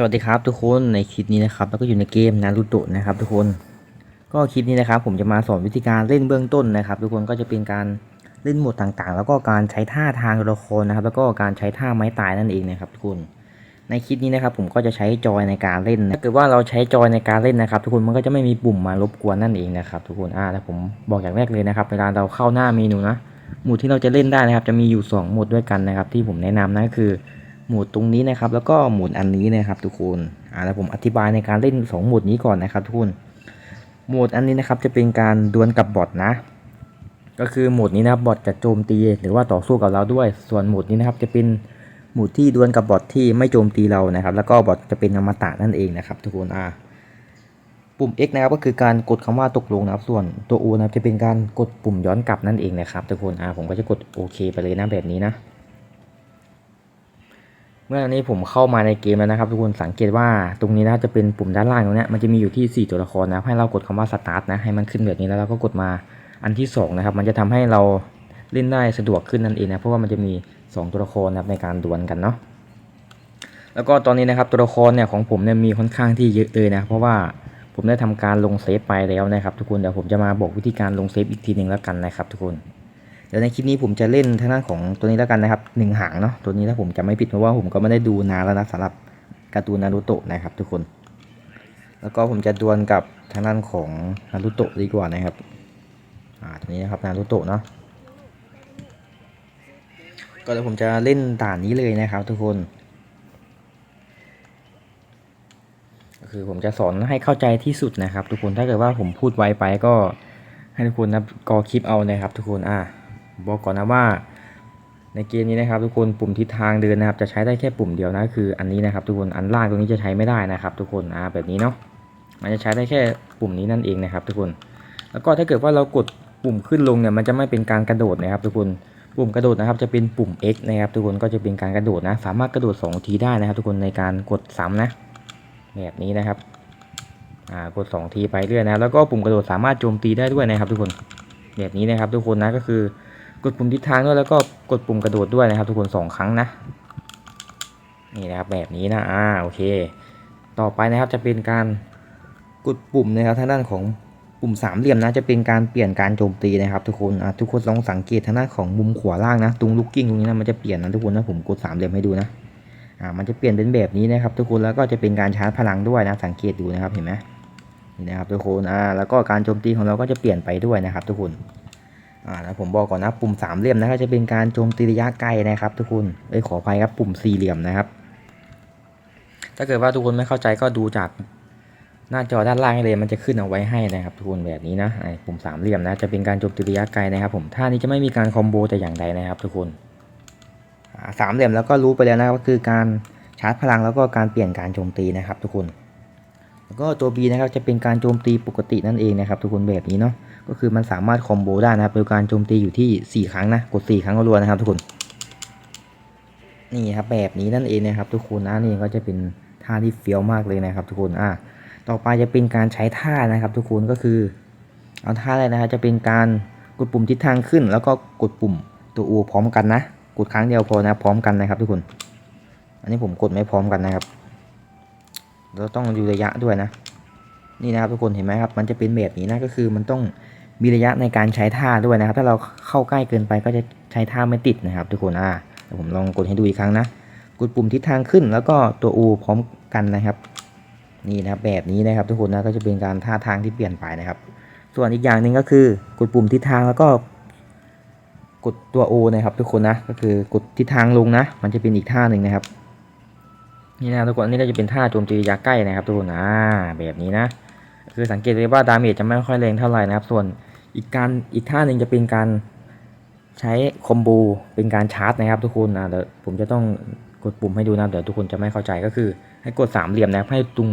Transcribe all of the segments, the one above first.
สวัสดีครับทุกคนในคลิปนี้นะครับแล้วก็อยู่ในเกมนารูโตะนะครับ ทุกคนก็คลิปนี้นะครับ ผมจะมาสอนวิธีการเล่นเบื้องต้นนะครับ ทุกคนก็จะเป็นการเล่นโหมดต่างๆ แล้วก็การใช้ท่าทางตัวละครนะครับ แล้วก็การใช้ท่าไม้ตายนั่นเองนะครับ ทุกคนในคลิปนี้นะครับ ผมก็จะใช้จอยในการเล่นนะถ้าเกิดว่าเราใช้จอยในการเล่นนะครับ ทุกคนมันก็จะไม่มีปุ่มมารบกวนนั่นเองนะครับ ทุกคนอ่าแต่ผมบอกอย่างแรกเลยนะครับ เวลาเราเข้าหน้าเมนูนะโหมดที่เราจะเล่นได้นะครับ จะมีอยู่สองโหมดด้วยกันนะครับ ที่ผมแนะนำนะก็คือ หมุดตรงนี้นะครับ แล้วก็หมุดอันนี้นะครับทุกคนอ่าแล้วผมอธิบายในการเล่น2หมุดนี้ก่อนนะครับทุกคนหมุดอันนี้นะครับจะเป็นการดวลกับบอทนะ ก็คือหมุดนี้นะครับบอทจะโจมตีหรือว่าต่อสู้กับเราด้วย ส่วนหมุดนี้นะครับจะเป็นหมุดที่ดวลกับบอทที่ไม่โจมตีเรานะครับ แล้วก็บอทจะเป็นอมตะนั่นเองนะครับ ทุกคนอ่าปุ่ม X นะครับก็คือการกดคำว่าตกลงนะครับ ส่วนตัว O นะครับจะเป็นการกดปุ่มย้อนกลับนั่นเองนะครับทุกคนอ่าผมก็จะกดโอเคไปเลยนะแบบนี้นะ เมื่อนี้ผมเข้ามาในเกมแล้วนะครับ ทุกคนสังเกตว่าตรงนี้นะจะเป็นปุ่มด้านล่างตรงนี้มันจะมีอยู่ที่ 4 ตัวละครนะให้เรากดคำว่าสตาร์ทนะให้มันขึ้นแบบนี้แล้วเราก็กดมาอันที่2นะครับมันจะทำให้เราเล่นได้สะดวกขึ้นนั่นเองนะเพราะว่ามันจะมี 2 ตัวละครนะครับในการดวลกันเนาะแล้วก็ตอนนี้นะครับตัวละครเนี่ยของผมเนี่ยมีค่อนข้างที่เยอะเลยนะเพราะว่าผมได้ทำการลงเซฟไปแล้วนะครับ ทุกคนเดี๋ยวผมจะมาบอกวิธีการลงเซฟอีกทีหนึ่งแล้วกันนะครับ ทุกคน เดี๋ยวในคลิปนี้ผมจะเล่นทางด้านของตัวนี้แล้วกันนะครับหนึ่งหางเนาะตัวนี้ถ้าผมจะไม่ผิดเพราะว่าผมก็ไม่ได้ดูนานแล้วนะสำหรับการ์ตูนนารูโตะนะครับ ทุกคน แล้วก็ผมจะดวลกับทางด้านของนารูโตะดีกว่านะครับอ่าตัวนี้นะครับนารูโตะเนาะก็เดี๋ยวผมจะเล่นด่านนี้เลยนะครับ ทุกคนก็คือผมจะสอนให้เข้าใจที่สุดนะครับ ทุกคนถ้าเกิดว่าผมพูดไวไปก็ให้ทุกคนนะกอคลิปเอานะครับ ทุกคนอ่า บอกก่อนนะว่า ในเกมนี้นะครับ ทุกคนปุ่มทิศทางเดินนะครับ จะใช้ได้แค่ปุ่มเดียวนะคืออันนี้นะครับ ทุกคนอันล่างตรงนี้จะใช้ไม่ได้นะครับ ทุกคนอ่าแบบนี้เนาะมันจะใช้ได้แค่ปุ่มนี้นั่นเองนะครับ ทุกคน แล้วก็ถ้าเกิดว่าเรากดปุ่มขึ้นลงเนี่ยมันจะไม่เป็นการกระโดดนะครับ ทุกคนปุ่มกระโดดนะครับจะเป็นปุ่ม X นะครับ ทุกคนก็จะเป็นการกระโดดนะ สามารถกระโดด2ทีได้นะครับ ทุกคนในการกดซ้ำนะแบบนี้นะครับอ่ากด 2 ทีไปเรื่อยนะแล้วก็ปุ่มกระโดดสามารถโจมตีได้ด้วยนะครับ ทุกคนแบบนี้นะครับ ทุกคนนะก็คือ กดปุ่มทิศทางด้วยแล้วก็กดปุ่มกระโดดด้วยนะครับ ทุกคนสองครั้งนะนี่นะครับแบบนี้นะอ่าโอเค ต่อไปนะครับจะเป็นการกดปุ่มนะครับทางด้านของปุ่มสามเหลี่ยมนะจะเป็นการเปลี่ยนการโจมตีนะครับ ทุกคนอะทุกคนลองสังเกตทางด้านของมุมขวาล่างนะตรงลูกกิ้งตรงนี้นะมันจะเปลี่ยนนะทุกคนนะผมกดสามเหลี่ยมให้ดูนะอ่ามันจะเปลี่ยนเป็นแบบนี้นะครับ ทุกคนแล้วก็จะเป็นการชาร์จพลังด้วยนะสังเกตดูนะครับเห็นไหมนี่นะครับทุกคนอ่าแล้วก็การโจมตีของเราก็จะเปลี่ยนไปด้วยนะครับ ทุกคน อ่านะผมบอกก่อนนะปุ่มสามเหลี่ยมนะครับจะเป็นการโจมตีระยะไกลนะครับ ทุกคนเอ้ยขออภัยครับปุ่มสี่เหลี่ยมนะครับ ถ้าเกิดว่าทุกคนไม่เข้าใจก็ดูจากหน้าจอด้านล่างเลยมันจะขึ้นเอาไว้ให้นะครับ ทุกคนแบบนี้นะไอ้ปุ่มสามเหลี่ยมนะจะเป็นการโจมตีระยะไกลนะครับ ผมท่านี้จะไม่มีการคอมโบแต่อย่างใดนะครับ ทุกคนสามเหลี่ยมแล้วก็รู้ไปแล้วนะก็คือการชาร์จพลังแล้วก็การเปลี่ยนการโจมตีนะครับ ทุกคน แล้วก็ตัว B นะครับจะเป็นการโจมตีปกตินั่นเองนะครับ ทุกคนแบบนี้เนาะ ก็คือมันสามารถคอมโบได้นะครับโดยการโจมตีอยู่ที่ 4 ครั้งนะ กด 4 ครั้งก็รัวนะครับทุกคน นี่ครับแบบนี้นั่นเองนะครับ ทุกคนนะนี่ก็จะเป็นท่าที่เฟี้ยวมากเลยนะครับ ทุกคนอะต่อไปจะเป็นการใช้ท่านะครับ ทุกคนก็คือ เอาท่าอะไรนะครับจะเป็นการกดปุ่มทิศทางขึ้น แล้วก็กดปุ่มตัว U พร้อมกันนะ กดครั้งเดียวพอนะพร้อมกันนะครับ ทุกคน อันนี้ผมกดไม่พร้อมกันนะครับเราต้องดูระยะด้วยนะ นี่นะครับทุกคนเห็นไหมครับ มันจะเป็นแบบนี้นะก็คือมันต้องมีระยะในการใช้ท่าด้วยนะครับ ถ้าเราเข้าใกล้เกินไปก็จะใช้ท่าไม่ติดนะครับ ทุกคนอ่าเดี๋ยวผมลองกดให้ดูอีกครั้งนะ กดปุ่มทิศทางขึ้นแล้วก็ตัว U พร้อมกันนะครับ นี่นะครับแบบนี้นะครับ ทุกคนนะก็จะเป็นการท่าทางที่เปลี่ยนไปนะครับ ส่วนอีกอย่างหนึ่งก็คือกดปุ่มทิศทางแล้วก็กดตัว O นะครับ ทุกคนนะก็คือกดทิศทางลงนะ มันจะเป็นอีกท่าหนึ่งนะครับ นี่นะทุกคนอันนี้ก็จะเป็นท่าโจมตีระยะใกล้นะครับ ทุกคนอ่าแบบนี้นะ คือสังเกตเลยว่าดาเมจจะไม่ค่อยแรงเท่าไหร่นะครับ ส่วนอีกการอีกท่าหนึ่งจะเป็นการใช้คอมโบเป็นการชาร์จนะครับทุกคนอ่าเดี๋ยวผมจะต้องกดปุ่มให้ดูนะเดี๋ยวทุกคนจะไม่เข้าใจก็คือ ให้กดสามเหลี่ยมนะครับให้ตรง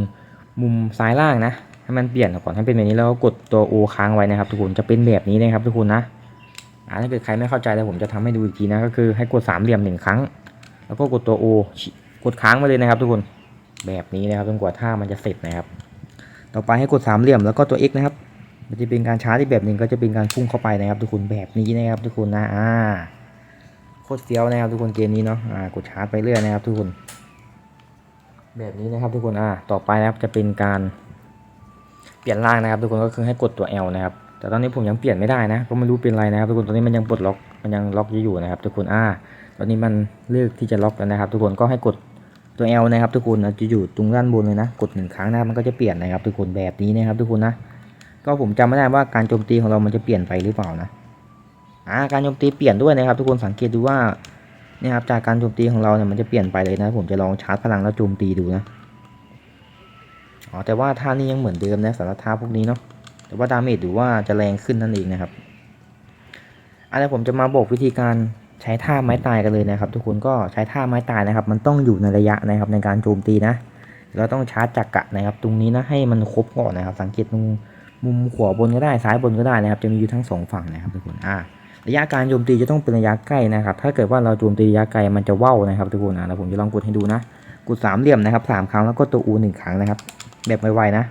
มุมซ้ายล่างนะให้มันเปลี่ยนก่อนให้เป็นแบบนี้แล้วก็กดตัว O ค้างไว้นะครับ ทุกคนจะเป็นแบบนี้นะครับ ทุกคนนะอ่าถ้าเกิดใครไม่เข้าใจแล้วผมจะทำให้ดูอีกทีนะก็คือให้กดสามเหลี่ยมหนึ่งครั้ง แล้วก็กดตัว O กดค้างไว้เลยนะครับ ทุกคนแบบนี้นะครับจนกว่าท่ามันจะเสร็จนะครับ ต่อไปให้กดสามเหลี่ยมแล้วก็ตัว x นะครับ มันจะเป็นการชาร์จที่แบบหนึ่งก็จะเป็นการพุ่งเข้าไปนะครับ ทุกคนแบบนี้นะครับ ทุกคนนะอ่าโคตรเฟี้ยวนะครับ ทุกคนเกมนี้เนาะอ่ากดชาร์จไปเรื่อยนะครับ ทุกคน แบบนี้นะครับ ทุกคนอ่าต่อไปนะครับจะเป็นการ เปลี่ยนร่างนะครับ ทุกคนก็คือให้กดตัว L นะครับ แต่ตอนนี้ผมยังเปลี่ยนไม่ได้นะ ก็ไม่รู้เป็นไรนะครับ ทุกคนตอนนี้มันยังปลดล็อกมันยังล็อกอยู่นะครับ ทุกคนอ่า ตอนนี้มันเลือกที่จะล็อกแล้วนะครับ ทุกคนก็ให้กด ตัว L นะครับทุกคนจะอยู่ตรงด้านบนเลยนะ กดหนึ่งครั้งนะครับมันก็จะเปลี่ยนนะครับทุกคนแบบนี้นะครับทุกคนนะ ก็ผมจำไม่ได้ว่าการโจมตีของเรามันจะเปลี่ยนไปหรือเปล่านะอ่าการโจมตีเปลี่ยนด้วยนะครับ ทุกคนสังเกตดูว่าเนี่ยครับจากการโจมตีของเราเนี่ยมันจะเปลี่ยนไปเลยนะ ผมจะลองชาร์จพลังแล้วโจมตีดูนะอ๋อแต่ว่าท่านี้ยังเหมือนเดิมนะสำหรับท่าพวกนี้เนาะแต่ว่าดาเมจหรือว่าจะแรงขึ้นนั่นเองนะครับอันนี้ผมจะมาบอกวิธีการ ใช้ท่าไม้ตายกันเลยนะครับ ทุกคนก็ใช้ท่าไม้ตายนะครับ มันต้องอยู่ในระยะนะครับในการโจมตีนะ เราต้องชาร์จจักระนะครับ ตรงนี้นะให้มันครบก่อนนะครับ สังเกตตรงมุมขวาบนก็ได้ซ้ายบนก็ได้นะครับ จะมีอยู่ทั้งสองฝั่งนะครับทุกคนอ่าระยะการโจมตีจะต้องเป็นระยะใกล้นะครับ ถ้าเกิดว่าเราโจมตีระยะไกลมันจะว่าวนะครับทุกคนอะแล้วผมจะลองกดให้ดูนะ กดสามเหลี่ยมนะครับสามครั้งแล้วก็ตัวอูหนึ่งครั้งนะครับ แบบไวๆนะ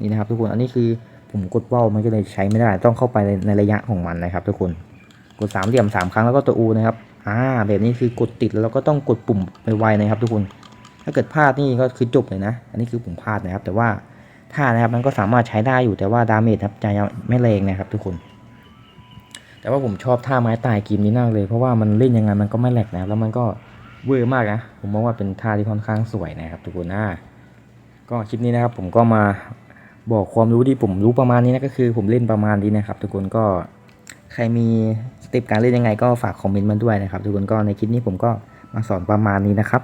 นี่นะครับ ทุกคน อันนี้คือผมกดว่าวมันก็เลยใช้ไม่ได้ ต้องเข้าไปในระยะของมันนะครับ ทุกคน กดสามเหลี่ยมสามครั้งแล้วก็ตัวอูนะครับ อ่า แบบนี้คือกดติดแล้วเราก็ต้องกดปุ่มไวๆนะครับ ทุกคน ถ้าเกิดพลาดนี่ก็คือจบเลยนะ อันนี้คือผมพลาดนะครับ แต่ว่าท่านะครับมันก็สามารถใช้ได้อยู่แต่ว่าดาเมจครับจะไม่แรงนะครับ ทุกคน แต่ว่าผมชอบท่าไม้ตายเกมนี้มากเลย เพราะว่ามันเล่นยังไงมันก็ไม่แหลกนะแล้วมันก็เวอร์มากนะ ผมมองว่าเป็นท่าที่ค่อนข้างสวยนะครับ ทุกคนอ่าก็คลิปนี้นะครับ ผมก็มาบอกความรู้ที่ผมรู้ประมาณนี้นะก็คือผมเล่นประมาณนี้นะครับ ทุกคนก็ ใครมีสเต็ปการเล่นยังไงก็ฝากคอมเมนต์มาด้วยนะครับ ทุกคนก็ในคลิปนี้ผมก็มาสอนประมาณนี้นะครับ